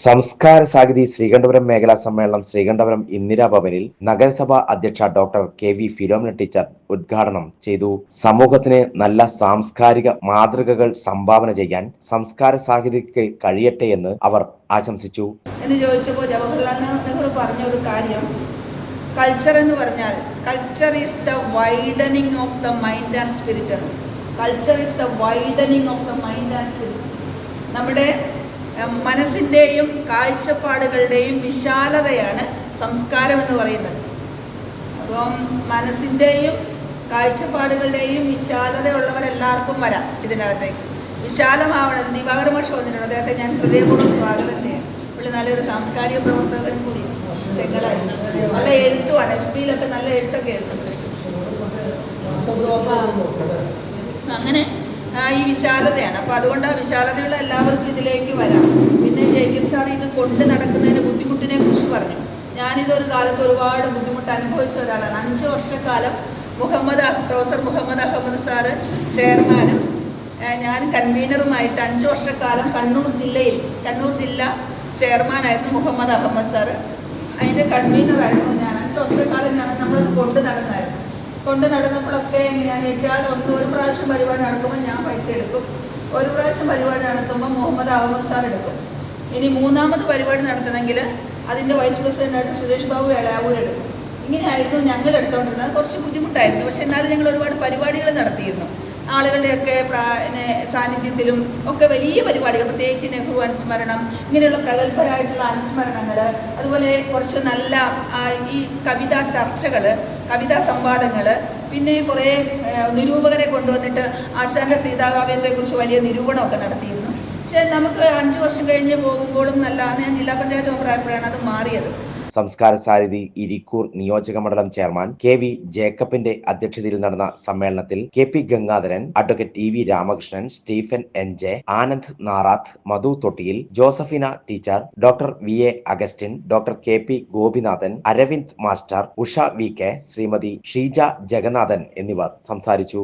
സംസ്കാര സാഹിതി ശ്രീകണ്ഠപുരം മേഖലാ സമ്മേളനം ശ്രീകണ്ഠപുരം ഇന്ദിരാഭവനിൽ നഗരസഭാ അധ്യക്ഷ doctor K V Philomina teacher ഉദ്ഘാടനം ചെയ്തു. സമൂഹത്തിന് നല്ല സാംസ്കാരിക മാതൃകകൾ സംഭാവന ചെയ്യാൻ സംസ്കാര സാഹിതിക്ക് കഴിയട്ടെ എന്ന് അവർ ആശംസിച്ചു. എന്ന് ചോദിച്ചപ്പോൾ ജവഹർലാൽ നെഹ്റു പറഞ്ഞ ഒരു കാര്യം കൾച്ചർ എന്ന് പറഞ്ഞാൽ culture is the widening of the mind and spirit culture is the widening of the mind and spirit നമ്മുടെ മനസ്സിന്റെയും കാഴ്ചപ്പാടുകളുടെയും വിശാലതയാണ് സംസ്കാരം എന്ന് പറയുന്നത്. അപ്പം മനസ്സിന്റെയും കാഴ്ചപ്പാടുകളുടെയും വിശാലതയുള്ളവരെല്ലാവർക്കും വരാം ഇതിനകത്തേക്ക്. വിശാലമാവണം. ദിവാകര മാഷ് വന്നിട്ടുണ്ട്. അദ്ദേഹത്തെ ഞാൻ ഹൃദയപൂർവം സ്വാഗതം ചെയ്യാം പുള്ളി നല്ലൊരു സാംസ്കാരിക പ്രവർത്തകൻ കൂടി ചെങ്കലായി നല്ല എഴുത്തുമാണ്. എഫ് ബിയിലൊക്കെ നല്ല എഴുത്തൊക്കെ എഴുതുന്നുണ്ട്. അങ്ങനെ ഈ വിശാലതയാണ്. അപ്പോൾ അതുകൊണ്ട് ആ വിശാലതയുള്ള എല്ലാവർക്കും ഇതിലേക്ക് വരാം. പിന്നെ ജേക്കബ് സാർ ഇത് കൊണ്ട് നടക്കുന്നതിന് ബുദ്ധിമുട്ടിനെ കുറിച്ച് പറഞ്ഞു. ഞാനിതൊരു കാലത്ത് ഒരുപാട് ബുദ്ധിമുട്ട് അനുഭവിച്ച ഒരാളാണ്. അഞ്ച് വർഷക്കാലം മുഹമ്മദ് പ്രൊഫസർ മുഹമ്മദ് അഹമ്മദ് സാറ് ചെയർമാനും ഞാൻ കൺവീനറുമായിട്ട് അഞ്ച് വർഷക്കാലം കണ്ണൂർ ജില്ലയിൽ കണ്ണൂർ ജില്ല ചെയർമാനായിരുന്നു മുഹമ്മദ് അഹമ്മദ് സാറ്. അതിന്റെ കൺവീനറായിരുന്നു ഞാൻ. അഞ്ച് വർഷക്കാലം ഞാൻ നമ്മളത് കൊണ്ട് നടന്നായിരുന്നു കൊണ്ട് നടന്നപ്പോഴൊക്കെ എങ്ങനെയാണെന്ന് വെച്ചാൽ ഒന്ന് ഒരു പ്രാവശ്യം പരിപാടി നടക്കുമ്പോൾ ഞാൻ പൈസ എടുക്കും. ഒരു പ്രാവശ്യം പരിപാടി നടത്തുമ്പോൾ മുഹമ്മദ് അഹമ്മദ് സാർ എടുക്കും. ഇനി മൂന്നാമത് പരിപാടി നടത്തണമെങ്കിൽ അതിന്റെ വൈസ് പ്രസിഡന്റായിട്ട് സുരേഷ് ബാബു വേളാവൂർ എടുക്കും. ഇങ്ങനെയായിരുന്നു ഞങ്ങൾ എടുത്തുകൊണ്ടിരുന്നത് കുറച്ച് ബുദ്ധിമുട്ടായിരുന്നു. പക്ഷേ എന്നാലും ഞങ്ങൾ ഒരുപാട് പരിപാടികൾ നടത്തിയിരുന്നു. ആളുകളുടെയൊക്കെ സാന്നിധ്യത്തിലും ഒക്കെ വലിയ പരിപാടികൾ പ്രത്യേകിച്ച് നെഹ്റു അനുസ്മരണം ഇങ്ങനെയുള്ള പ്രഗത്ഭരായിട്ടുള്ള അനുസ്മരണങ്ങൾ അതുപോലെ കുറച്ച് നല്ല ഈ കവിതാ ചർച്ചകൾ കവിതാ സംവാദങ്ങൾ പിന്നെ കുറേ നിരൂപകരെ കൊണ്ടുവന്നിട്ട് ആശാന്റെ സീതാകാവ്യത്തെക്കുറിച്ച് വലിയ നിരൂപണമൊക്കെ നടത്തിയിരുന്നു. പക്ഷേ നമുക്ക് അഞ്ച് വർഷം കഴിഞ്ഞ് പോകുമ്പോഴും നല്ല ഞാൻ ജില്ലാ പഞ്ചായത്ത് മെമ്പറായപ്പോഴാണ് അത് മാറിയത്. സംസ്കാര സാരഥി ഇരിക്കൂർ നിയോജക മണ്ഡലം ചെയർമാൻ കെ വി ജേക്കബിന്റെ അധ്യക്ഷതയിൽ നടന്ന സമ്മേളനത്തിൽ K P Gangadharan advocate E V Ramakrishnan Stephen N J Anand Narath Madhu Thottiyil Josephina teacher doctor V A Augustine doctor K P Gopinathan Aravind master Usha V K Shrimati Sheeja Jagannathan എന്നിവർ സംസാരിച്ചു.